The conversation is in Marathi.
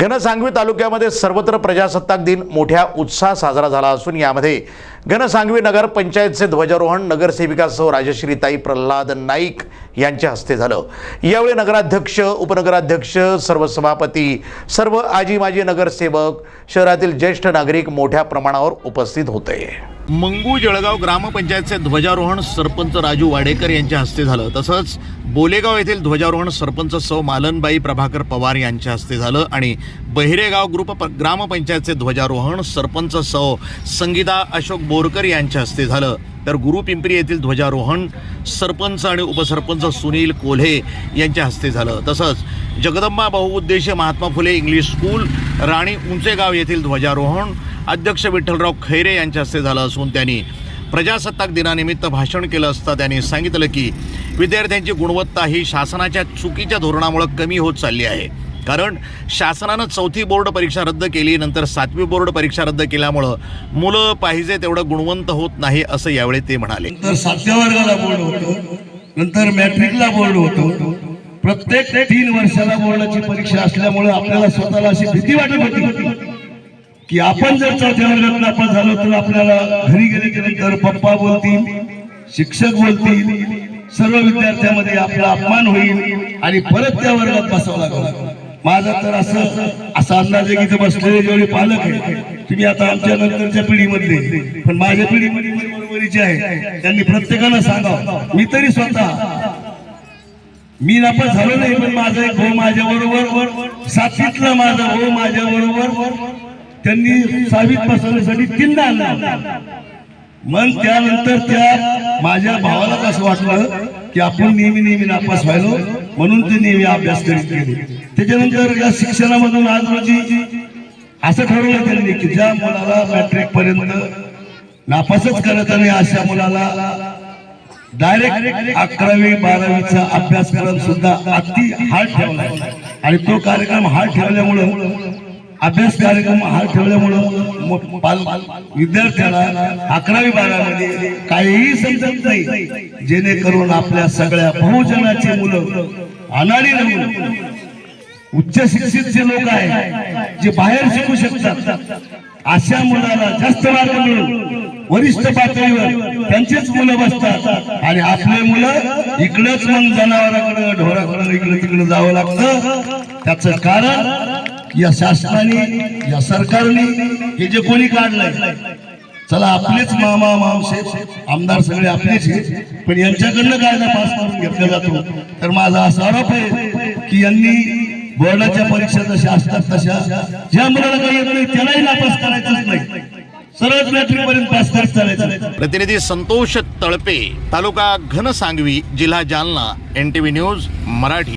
घनसांगवी तालुक्यामध्ये सर्वत्र प्रजासत्ताक दिन मोठ्या उत्साहात साजरा झाला असून यामध्ये घनसांगवी नगर पंचायतचे ध्वजारोहण नगरसेविकासह राजश्रीताई प्रल्हाद नाईक यांच्या हस्ते झालं. यावेळी नगराध्यक्ष उपनगराध्यक्ष सर्व सभापती सर्व आजी माजी नगरसेवक शहरातील ज्येष्ठ नागरिक मोठ्या प्रमाणावर उपस्थित होते. मंगू जळगाव ग्रामपंचायतचे ध्वजारोहण सरपंच राजू वाडेकर यांच्या हस्ते झालं. तसंच बोलेगाव येथील ध्वजारोहण सरपंच सौ मालनबाई प्रभाकर पवार यांच्या हस्ते झालं आणि बहिरेगाव ग्रुप प- ग्रामपंचायतचे ध्वजारोहण सरपंच सौ संगीता अशोक बोरकर यांच्या हस्ते झालं. तर गुरु पिंपरी येथील ध्वजारोहण सरपंच आणि उपसरपंच सुनील कोल्हे यांच्या हस्ते झालं. तसंच जगदंबा बहुउद्देशीय महात्मा फुले इंग्लिश स्कूल राणी उंचेगाव येथील ध्वजारोहण अध्यक्ष विठ्ठलराव खैरे यांच्या हस्ते झालं असून त्यांनी प्रजासत्ताक दिनानिमित्त भाषण केलं असता त्यांनी सांगितलं की विद्यार्थ्यांची गुणवत्ता ही शासनाच्या चुकीच्या धोरणामुळं कमी होत चालली आहे. कारण शासनानं चौथी बोर्ड परीक्षा रद्द केली नंतर सातवी बोर्ड परीक्षा रद्द केल्यामुळं मुलं पाहिजे तेवढं गुणवंत होत नाही असं यावेळी ते म्हणाले. नंतर सातव्या वर्गाला बोर्ड होतो नंतर मॅट्रिकला बोर्ड होतो. प्रत्येक तीन वर्षाला बोर्डाची परीक्षा असल्यामुळे आपल्याला स्वतःला अशी भीती वाटत होती. की आपण जर चौथ्या वर्गात नापास झालो तर आपल्याला घरी गेले की नंतर पप्पा बोलतील शिक्षक बोलतील सर्व विद्यार्थ्यांमध्ये आपला अपमान होईल आणि परत त्या वर्गात बसावं लागलं. माझं तर असं असा अंदाज आहे की बसलेले जेवढे पालक आहे तुम्ही आता आमच्या नंतरच्या पिढीमधले पण माझ्या पिढीमध्ये बरोबरीचे आहे त्यांनी प्रत्येकानं सांगावं मी तरी स्वतः मी नापास झालो नाही पण माझा एक भाऊ माझ्या बरोबर सातवीतला माझा भाऊ माझ्या बरोबर त्यांनी सावित बसवण्यासाठी तीनदा आणला मग त्यानंतर त्या माझ्या भावाला असं वाटलं की आपण नेहमी नेहमी नापास व्हायलो म्हणून ते नेहमी अभ्यास करीत गेले. त्याच्यानंतर या शिक्षणामधून आज रोजी असं ठरवलं त्यांनी की ज्या मुलाला मॅट्रिक पर्यंत नापासच करत आणि अशा मुलाला डायरेक्ट अकरावी बारावीचा अभ्यासक्रम सुद्धा अति हार्ड ठेवला आणि तो कार्यक्रम हार्ड ठेवल्यामुळं अभ्यास कार्यक्रम हार्ड ठेवल्यामुळं विद्यार्थ्याला अकरावी बारामध्ये काहीही समजत नाही. जेणेकरून आपल्या सगळ्या बहुजनाची मुलं अनाडी मुलं उच्च शिक्षित जे लोक आहेत जे बाहेर शिकू शकतात. अशा मुलाला जास्त मार्ग मिळून वरिष्ठ पातळीवर त्यांचीच मुलं बसतात आणि आपले मुलं इकडंच मग जनावराकडं ढोराकडं इकडं तिकडं जावं लागतं त्याचं कारण या शासनाने या सरकारने हे जे कोणी काढलंय चला आपलेच मामा मावशे आमदार सगळे आपलेच आहेत. पण यांच्याकडनं कायदा पास करून घेतला जातो तर माझा असा आरोप आहे की यांनी बोर्डाच्या परीक्षा जशा असतात तशा. ज्या मुलाला काही येत नाही त्यालाही नापास करायचंच नाही. सरळ मॅट्रिक पर्यंत पास करत चालायचं प्रतिनिधी संतोष तळपे तालुका घनसांगवी जिल्हा जालना एनटीव्ही न्यूज मराठी.